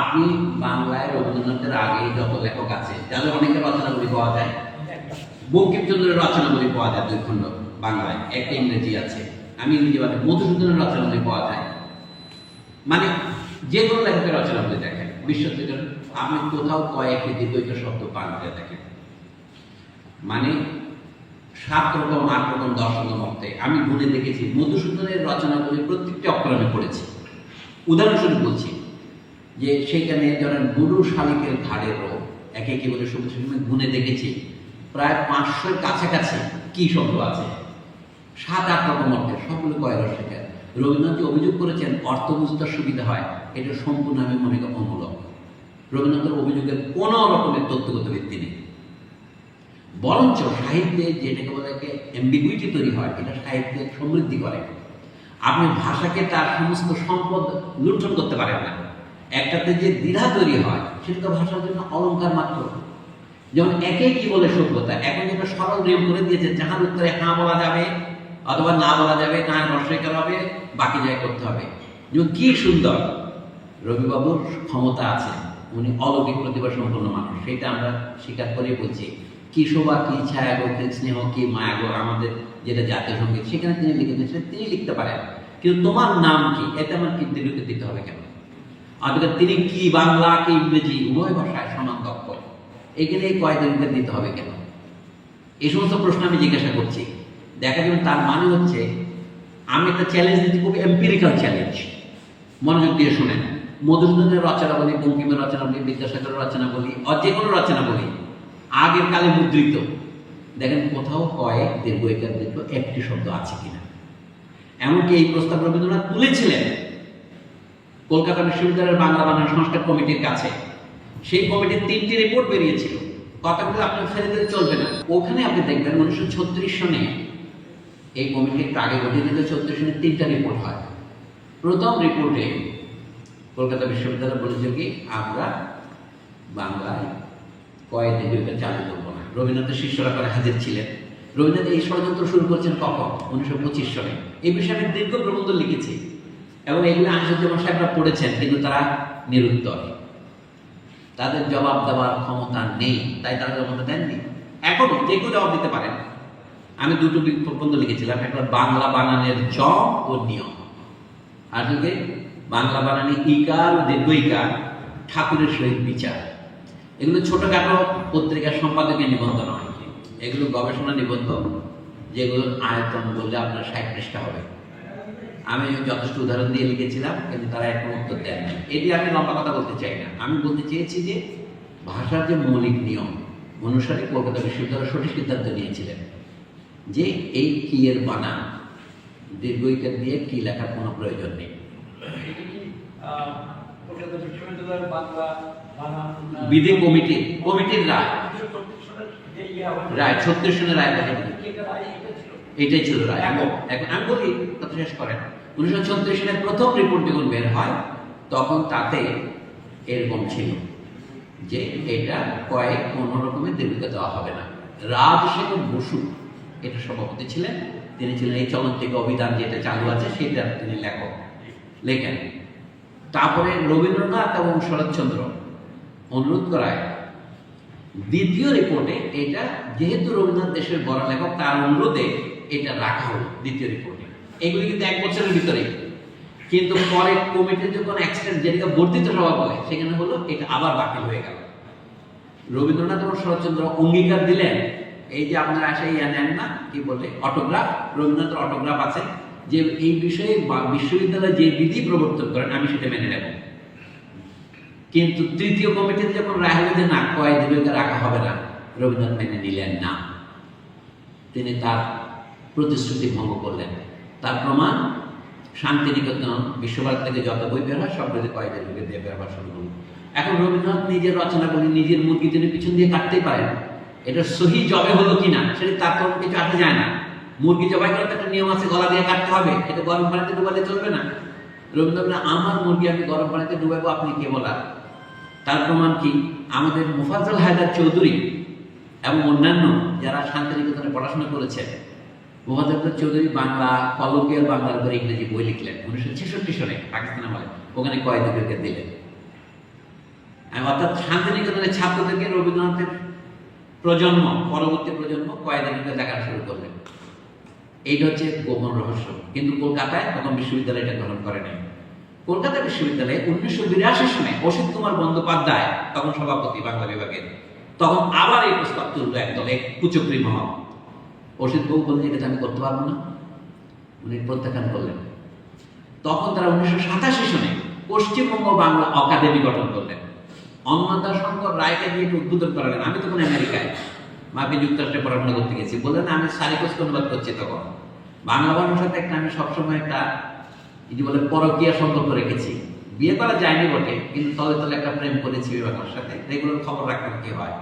আপনি বাংলায় রবীন্দ্রনাথের আগে যত লেখক আছে যাদের অনেকের রচনাগুলি পাওয়া যায়। বঙ্কিমচন্দ্রের রচনাগুলি পাওয়া যায় দুই খণ্ড বাংলায়, একটা ইংরেজি আছে। আমি ইংরেজি বাদে মধুসূদনের রচনাগুলি পাওয়া যায়। মানে যে কোনো লেখকের রচনাগুলি দেখেন। বিশ্বজিতের আপনি কোথাও কয়েকটি দ্বিতীয় শব্দ পান করে দেখেন। মানে সাত রকম, আট রকম, দশ রকম অর্থে। আমি গুণে দেখেছি, মধুসূদনের রচনাগুলি প্রত্যেকটি অক্ষর আমি পড়েছি। উদাহরণস্বরূপ বলছি যে সেখানে ধরেন গুরু শালিকের ঘাড়ের রোগ। একে কি বলে সবুজ গুণে দেখেছি। প্রায় পাঁচশোর কাছাকাছি কি শব্দ আছে? সাত আট রকম অর্থে সবগুলো কয় রসিকার রবীন্দ্রনাথ অভিযোগ করেছেন, অর্থ বুঝতে সুবিধা হয়, এটা সম্পূর্ণ আমি মনে করি অনুমূলক রবীন্দ্রনাথের অভিযোগের কোনো রকমের তথ্যগত ভিত্তি নেই। বরঞ্চ সাহিত্যে যেটাকে বলে এম্বিগুইটি তৈরি হয়, এটা সাহিত্যের সমৃদ্ধি করে। আপনি ভাষাকে তার সমস্ত সম্পদ লুণ্ঠন করতে পারেন না। একটাতে যে দ্বিধা তৈরি হয়, সেটা তো ভাষার জন্য অলঙ্কার মাত্র। যেমন একে কি বলে সভ্যতা? এখন যেটা সরল নিয়ম করে দিয়েছে, যাহার উত্তরে হাঁ বলা যাবে অথবা না বলা যাবে না নস্বীকার হবে, বাকি জায়গায় করতে হবে। যেমন কি সুন্দর, রবিবাবুর ক্ষমতা আছে, উনি অলৌকিক প্রতিভা সম্পন্ন মানুষ, সেটা আমরা স্বীকার করে বলছি। কি শোভা, কি ছায়া গো, কি স্নেহ, কি মায়া গো, আমাদের যেটা জাতীয় সংগীত, সেখানে তিনি লিখেছেন, তিনি লিখতে পারেন। কিন্তু তোমার নাম কি? এতে আমার কি দিলুকে দিতে হবে কেন? অথবা তিনি কি বাংলা কি ইংরেজি, উভয় ভাষায় সমান দক্ষ এখানে এই দিতে হবে কেন? এই সমস্ত প্রশ্ন আমি জিজ্ঞাসা করছি। দেখা যাবে তার মানে হচ্ছে, আমি একটা চ্যালেঞ্জ দিচ্ছি, খুব এম্পিরিক্যাল চ্যালেঞ্জ মনোযোগ দিয়ে শুনেন। মধুসূদনের রচনা বলি, বঙ্কিমের রচনা বলি, বিদ্যাসাগরের রচনা বলি আর যে কোনো রচনা বলি, আগের কালে মুদ্রিত। দেখেন কোথাও কয়েক দীর্ঘ একটি শব্দ আছে কিনা। এমনকি এই প্রস্তাব রবীন্দ্রনাথ তুলেছিলেন কলকাতা বিশ্ববিদ্যালয়ের বাংলা বানান সংস্কার কমিটির কাছে। সেই কমিটির তিনটি রিপোর্ট বেরিয়েছিল। কথাগুলো আপনি ফেলে দিলে চলবে না। ওখানে আপনি দেখবেন উনিশশো ছত্রিশ সনে এই কমিটি একটু আগে গঠিত ছত্রিশ সনে তিনটা রিপোর্ট হয়। প্রথম রিপোর্টে কলকাতা বিশ্ববিদ্যালয় বলেছিল কি, আমরা বাংলায় কয়েক দিকে চালু করব না। রবীন্দ্রনাথের শিষ্যরা করে হাজির ছিলেন। রবীন্দ্রনাথ এই ষড়যন্ত্র শুরু করেছেন কখন? উনিশশো পঁচিশ সনে। এই বিষয়ে আমি দীর্ঘ প্রবন্ধ লিখেছি। এবং এগুলো আনিসুজ্জামান সাহেবরা পড়েছেন, কিন্তু তারা নিরুত্তর। তাদের জবাব দেওয়ার ক্ষমতা নেই, তাই তারা জবাবটা দেননি। এখনও যে কেউ জবাব দিতে পারেন। আমি দুটো প্রবন্ধ লিখেছিলাম, একটা বাংলা বানানের জ ও নিয়ম। আর দিকে বাংলা বানানে ইকার ও ঠাকুরের সহিত বিচার। এগুলো ছোটখাটো পত্রিকার সম্পাদকের নিবন্ধ নয়। এগুলো গবেষণা নিবন্ধ, যেগুলোর আয়তন বললে আপনার পৃষ্ঠা হবে। আমি যথেষ্ট উদাহরণ দিয়ে লিখেছিলাম কিন্তু তারা এখন উত্তর দেন না এটি আমি লম্বা কথা বলতে চাই না। আমি বলতে চেয়েছি যে ভাষার যে মৌলিক নিয়ম অনুসারে কলকাতা বিশ্ববিদ্যালয় সঠিক সিদ্ধান্ত নিয়েছিলেন যে এই কি এর বানা দীর্ঘইকার দিয়ে কি লেখার কোনো প্রয়োজন নেই। বিধি কমিটি কমিটির রায়। রায় ছত্রিশ রায়। এটাই ছিল রায়। এখন এখন আমি বলি কথা শেষ করেন। উনিশশো ছত্রিশ সালের প্রথম রিপোর্ট যখন বের হয়, তখন তাতে এরকম ছিল যে এটা কয়েক কোনো রকমের দীর্ঘতা দেওয়া হবে না। রাজশেখর বসু এটা সভাপতি ছিলেন, তিনি ছিলেন এই চলন্তিক অভিধান যেটা চালু আছে, সেটা তিনি লেখক, লেখেন। তারপরে রবীন্দ্রনাথ এবং শরৎচন্দ্র অনুরোধ করায়। দ্বিতীয় রিপোর্টে এটা, যেহেতু রবীন্দ্রনাথ দেশের বড় লেখক, তার অনুরোধে এটা রাখা হলো, দ্বিতীয় রিপোর্টে এগুলি কিন্তু এক বছরের ভিতরে। কিন্তু পরে কমিটির যখন অ্যাক্সিডেন্ট যেটাকে বর্ধিত সভা বলে, সেখানে হলো এটা আবার বাতিল হয়ে গেল। রবীন্দ্রনাথ এবং শরৎচন্দ্র অঙ্গীকার দিলেন, এই যে আপনারা আসে ইয়া নেন না, কি বলে অটোগ্রাফ রবীন্দ্রনাথের অটোগ্রাফ আছে, যে এই বিষয়ে বিশ্ববিদ্যালয় যে বিধি প্রবর্তন করেন, আমি সেটা মেনে নেব। কিন্তু তৃতীয় কমিটিতে যখন রায় যে না কয় দিবকে রাখা হবে না, রবীন্দ্রনাথ মেনে নিলেন না। তিনি তার প্রতিশ্রুতি ভঙ্গ করলেন। তার প্রমাণ শান্তিনিকেতন বিশ্বভারতী থেকে যত বই বের হয়, সব বইতে কয়েক দিবকে দিয়ে বের হওয়া শুরু করল এখন রবীন্দ্রনাথ নিজের রচনা বলি নিজের মুরগি তিনি পিছন দিয়ে কাটতেই পারেন। এটা সহি জবে হলো কি না সেটা তার কোনো কিছু আসা যায় না। মুরগি জবাই করার একটা নিয়ম আছে, গলা দিয়ে কাটতে হবে, এটা গরম পানিতে ডুবালে চলবে না। রবীন্দ্রনাথ আমার মুরগি আমি গরম পানিতে ডুবাবো, আপনি কে বলার তার প্রমাণ কি? আমাদের মুফাজ্জল হায়দার চৌধুরী এবং অন্যান্য যারা শান্তিনিকেতনে পড়াশোনা করেছেন হায়দার চৌধুরী বাংলা কলকিয়াল বাংলার উপরে ইংরেজি বই লিখলেন, উনিশশো ছেষট্টি সনে, পাকিস্তান আমলে, ওখানে কয়েদিকে দিলেন। অর্থাৎ শান্তিনিকেতনের ছাত্রদেরকে রবীন্দ্রনাথের প্রজন্ম, পরবর্তী প্রজন্ম কয়েকদিনকে দেখা শুরু করলেন। এইটা হচ্ছে গোপন রহস্য। কিন্তু কলকাতায় তখন বিশ্ববিদ্যালয় এটা গ্রহণ করে নাই। কলকাতা বিশ্ববিদ্যালয়ে উনিশশো বিরাশি সনে অসিত কুমার বন্দ্যোপাধ্যায়, তখন সভাপতি বাংলা বিভাগের, তখন আবার এই প্রস্তাব তুললো একদল এক কুচক্রী মহল। অসিত বাবু বললেন এটা আমি করতে পারব না, উনি প্রত্যাখ্যান করলেন। তখন তারা উনিশশো সাতাশি সনে পশ্চিমবঙ্গ বাংলা অকাদেমি গঠন করলেন। অন্নদা শঙ্কর রায়কে দিয়ে এটা উদ্বোধন করালেন। আমি তখন আমেরিকায় মাপি যুক্তরাষ্ট্রে পড়াশোনা করতে গেছি। বললেন আমি সারিকোষ অনুবাদ করছি তখন। বাংলা ভাষার সাথে একটা আমি সবসময় একটা এই যে বলে পরকীয়া সম্পর্ক রেখেছি। বিয়ে করা যায়নি বটে, কিন্তু তলে তলে একটা প্রেম করেছি ওই সাথে। রেগুলার খবর রাখতাম কি হয়।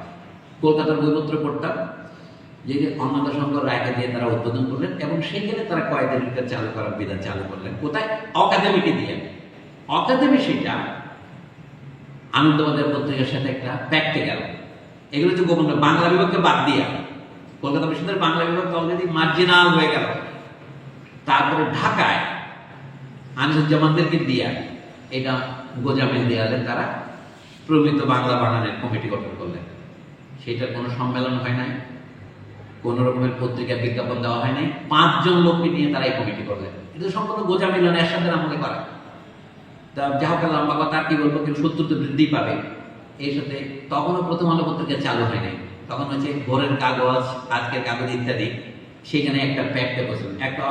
কলকাতার বইপত্র পড়তাম। যে অন্নদা শঙ্কর রায়কে দিয়ে তারা উদ্বোধন করলেন এবং সেখানে তারা কয়েকদিন ভিতরে চালু করার বিধান চালু করলেন। কোথায়? অকাদেমিকে দিয়ে। অকাদেমি সেটা আনন্দবাজার পত্রিকার সাথে একটা প্যাক্টে গেল। এগুলো হচ্ছে গোপন বাংলা বিভাগকে বাদ দিয়া কলকাতা বিশ্ববিদ্যালয়ের বাংলা বিভাগ অলরেডি মার্জিনাল হয়ে গেল। তারপরে ঢাকায় আনিসুজ্জামানদেরকে দিয়া এটা গোজামিল দেওয়ালে তারা প্রমিত বাংলা বানানের কমিটি গঠন করলেন। সেটার কোনো সম্মেলন হয় নাই। কোন রকমের পত্রিকা বিজ্ঞাপন দেওয়া হয় নাই। পাঁচজন লোককে নিয়ে তারা এই কমিটি করলেন এটা সম্পূর্ণ গোজামিলন একসাথে আমলে করা। তা যা হোক লম্বা কথা কি বলব, কিন্তু সত্তর তো বৃদ্ধি পাবে। এই সাথে তখনও প্রথম আলো পত্রিকা চালু হয় নাই। তখন হচ্ছে ভোরের কাগজ, আজকের কাগজ ইত্যাদি। সেখানে একটা প্যাক্টে বসেন একটা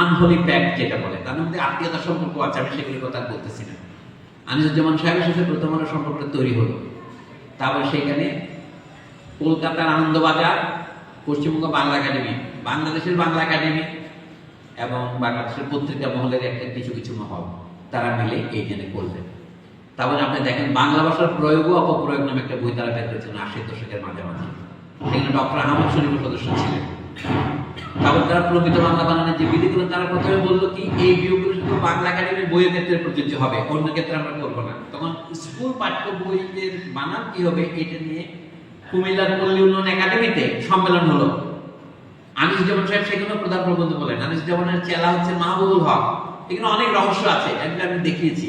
আনহলি প্যাক্ট যেটা বলে। তার মধ্যে আত্মীয়তার সম্পর্ক আছে, আমি সেগুলির কথা বলতেছি না। আনিসুজ্জামান সাহেবের সাথে প্রথম আলো সম্পর্কটা তৈরি হলো। তারপর সেখানে কলকাতার আনন্দবাজার পশ্চিমবঙ্গ বাংলা একাডেমি, বাংলাদেশের বাংলা একাডেমি এবং বাংলাদেশের পত্রিকা মহলের একটা কিছু কিছু মহল, তারা মিলে এই জেনে করলেন তারপরে আপনি দেখেন বাংলা ভাষার প্রয়োগ অপপ্রয়োগ নামে একটা বই তারা বের করেছেন আশির দশকের মাঝামাঝি। সেখানে ডক্টর আহমদ শরীফের সদস্য ছিলেন। তারপর তারা প্রকৃত বাংলা বানানোর যে বিধিগুলো, তারা প্রথমে বলল কি, এই বিয়োগগুলো শুধু বাংলা একাডেমির বইয়ের ক্ষেত্রে প্রযোজ্য হবে, অন্য ক্ষেত্রে আমরা করব না। তখন স্কুল পাঠ্য বইয়ের বানান কি হবে, এটা নিয়ে কুমিল্লার পল্লী উন্নয়ন একাডেমিতে সম্মেলন হলো। আনিস জামান সাহেব সেখানে প্রধান প্রবন্ধ বলেন আনিস জামানের চেলা হচ্ছে মাহবুবুল হক। এখানে অনেক রহস্য আছে এগুলো আমি দেখিয়েছি।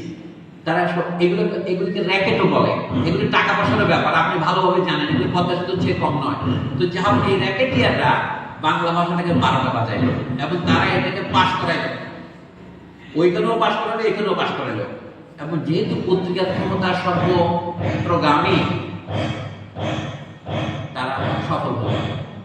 তারা এগুলো এগুলিকে র্যাকেটও বলে। এগুলি টাকা পয়সার ব্যাপার আপনি ভালোভাবে জানেন এগুলি পদ্মা সেতু চেয়ে কম নয়। তো যা হোক এই র্যাকেটিয়াররা বাংলা ভাষাটাকে বারোটা বাজাইলো এবং তারা এটাকে পাশ করাইলো ওইখানেও পাশ করালো এখানেও পাশ করালো। এবং যেহেতু পত্রিকার ক্ষমতা সর্বপ্রগামী তারা সফল হলো।